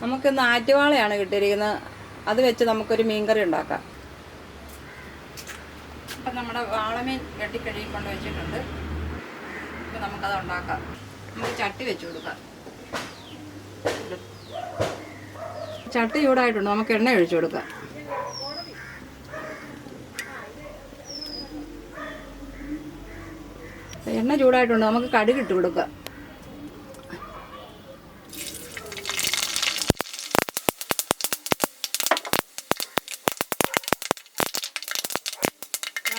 നമുക്കിന്ന് ആറ്റുവാളയാണ് കിട്ടിയിരിക്കുന്നത്. അത് വെച്ച് നമുക്കൊരു മീൻകറി ഉണ്ടാക്കാം. അപ്പം നമ്മുടെ വാളമീൻ വെട്ടിക്കഴുകി കൊണ്ട് വെച്ചിട്ടുണ്ട്. ഇപ്പം നമുക്കത് ഉണ്ടാക്കാം. നമുക്ക് ചട്ടി വെച്ച് കൊടുക്കാം. ചട്ടി ചൂടായിട്ടുണ്ട്. നമുക്ക് എണ്ണ ഒഴിച്ചു കൊടുക്കാം. എണ്ണ ചൂടായിട്ടുണ്ട്. നമുക്ക് കടുക് ഇട്ട് കൊടുക്കാം.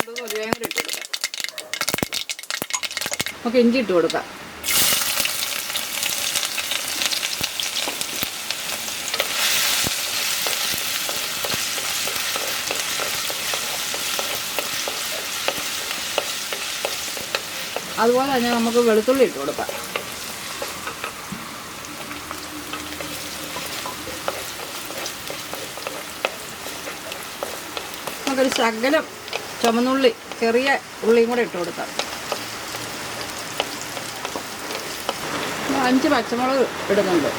നമുക്ക് ഇഞ്ചി ഇട്ട് കൊടുക്കാം. അതുപോലെ തന്നെ നമുക്ക് വെളുത്തുള്ളി ഇട്ട് കൊടുക്കാം. നമുക്കൊരു ശകലം ചുമന്നുള്ളി ചെറിയ ഉള്ളിയും കൂടെ ഇട്ട് കൊടുക്കാം. അഞ്ച് പച്ചമുളക് ഇടുന്നുണ്ട്.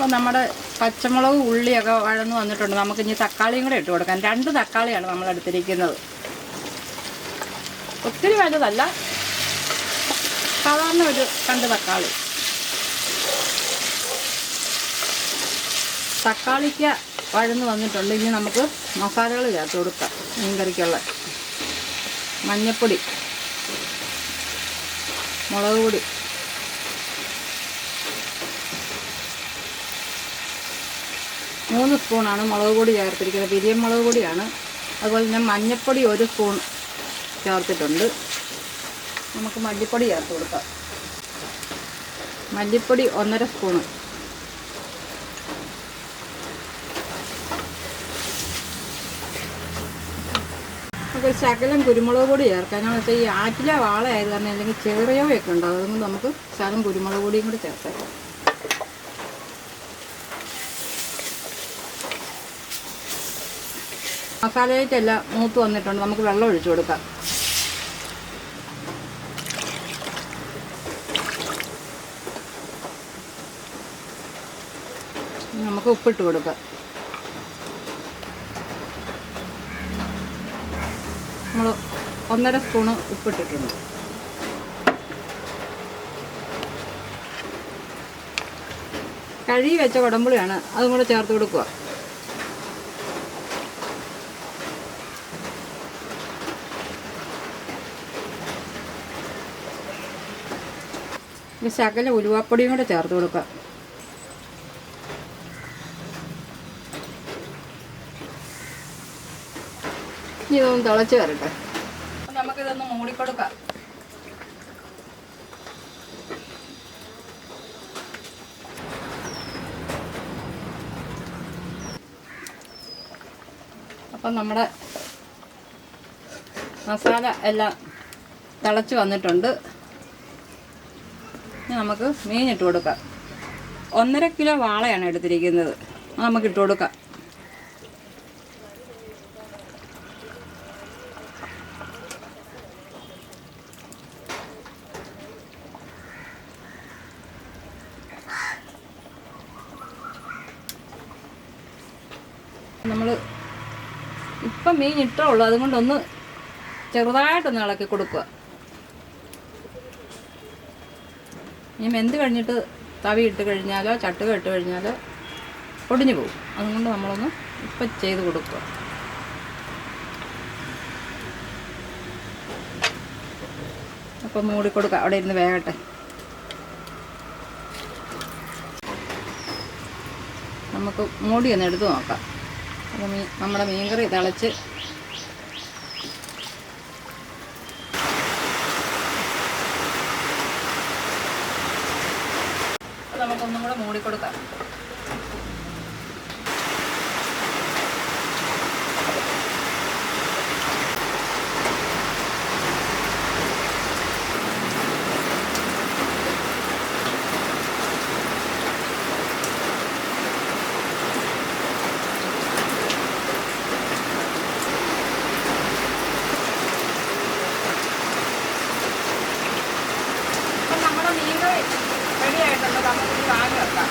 അപ്പോൾ നമ്മുടെ പച്ചമുളക് ഉള്ളിയൊക്കെ വഴന്ന് വന്നിട്ടുണ്ട്. നമുക്ക് ഇനി തക്കാളിയും കൂടെ ഇട്ട് കൊടുക്കാം. രണ്ട് തക്കാളിയാണ് നമ്മൾ എടുത്തിരിക്കുന്നത്. ഒത്തിരി വലുതല്ല. സാധാരണ ഒരു രണ്ട് തക്കാളി. തക്കാളിക്ക് വഴന്ന് വന്നിട്ടുണ്ട്. ഇനി നമുക്ക് മസാലകൾ ചേർത്ത് കൊടുക്കാം. മീൻകറിക്കുള്ള മഞ്ഞൾപ്പൊടി മുളക് പൊടി. മൂന്ന് സ്പൂണാണ് മുളക് പൊടി ചേർത്തിരിക്കുന്നത്. പിരിയൻ മുളക് പൊടിയാണ്. അതുപോലെ തന്നെ മഞ്ഞൾപ്പൊടി ഒരു സ്പൂൺ ചേർത്തിട്ടുണ്ട്. നമുക്ക് മല്ലിപ്പൊടി ചേർത്ത് കൊടുക്കാം. മല്ലിപ്പൊടി ഒന്നര സ്പൂണ് നമുക്ക് ശകലം കുരുമുളക് പൊടി ചേർക്കാം കാരണം വെച്ചാൽ ഈ ആറ്റിലെ വാളയായത് കാരണം അല്ലെങ്കിൽ ചെറിയവയൊക്കെ ഉണ്ടാവും. അതുകൊണ്ട് നമുക്ക് ശകലം കുരുമുളക് പൊടിയും കൂടി ചേർത്തേക്കാം. മസാലയിട്ടെല്ലാം മൂത്ത് വന്നിട്ടുണ്ട്. നമുക്ക് വെള്ളം ഒഴിച്ചു കൊടുക്കാം. നമുക്ക് ഉപ്പിട്ട് കൊടുക്കാം. നമ്മൾ ഒന്നര സ്പൂണ് ഉപ്പിട്ടിട്ടുണ്ട്. കഴുകി വെച്ച കുടമ്പുളിയാണ് അതും കൂടെ ചേർത്ത് കൊടുക്കുക. ഒരു ശകല ഉലുവാപ്പൊടിയും കൂടെ ചേർത്ത് കൊടുക്കുക ഇനി ഇതൊന്ന് തിളച്ച് വരട്ടെ. നമുക്കിതൊന്ന് മൂടിക്കൊടുക്കാം. അപ്പം നമ്മുടെ മസാല എല്ലാം തിളച്ച് വന്നിട്ടുണ്ട്. ഇനി നമുക്ക് മീൻ ഇട്ട് കൊടുക്കാം. ഒന്നര കിലോ വാളയാണ് എടുത്തിരിക്കുന്നത്. നമുക്ക് ഇട്ട് കൊടുക്കാം. നമ്മൾ ഇപ്പം മീൻ ഇട്ടേ ഉള്ളൂ. അതുകൊണ്ടൊന്ന് ചെറുതായിട്ടൊന്ന് ഇളക്കി കൊടുക്കുക. ഇനി വെന്ത് കഴിഞ്ഞിട്ട് തവി ഇട്ട് കഴിഞ്ഞാലോ ചട്ടുക ഇട്ട് കഴിഞ്ഞാലോ പൊടിഞ്ഞു പോകും. അതുകൊണ്ട് നമ്മളൊന്ന് ഇപ്പം ചെയ്ത് കൊടുക്കുക. അപ്പം മൂടിക്കൊടുക്കുക അവിടെ ഇരുന്ന് വേകട്ടെ. നമുക്ക് മൂടി ഒന്ന് എടുത്ത് നോക്കാം. അപ്പം മീൻ നമ്മുടെ മീൻകറി തിളച്ച് നമുക്കൊന്നും കൂടെ മൂടിക്കൊടുക്കാം നമ്മുടെ മീൻ റെഡി ആയിട്ടുണ്ട് നമുക്കിത് വാങ്ങി കൊടുക്കാം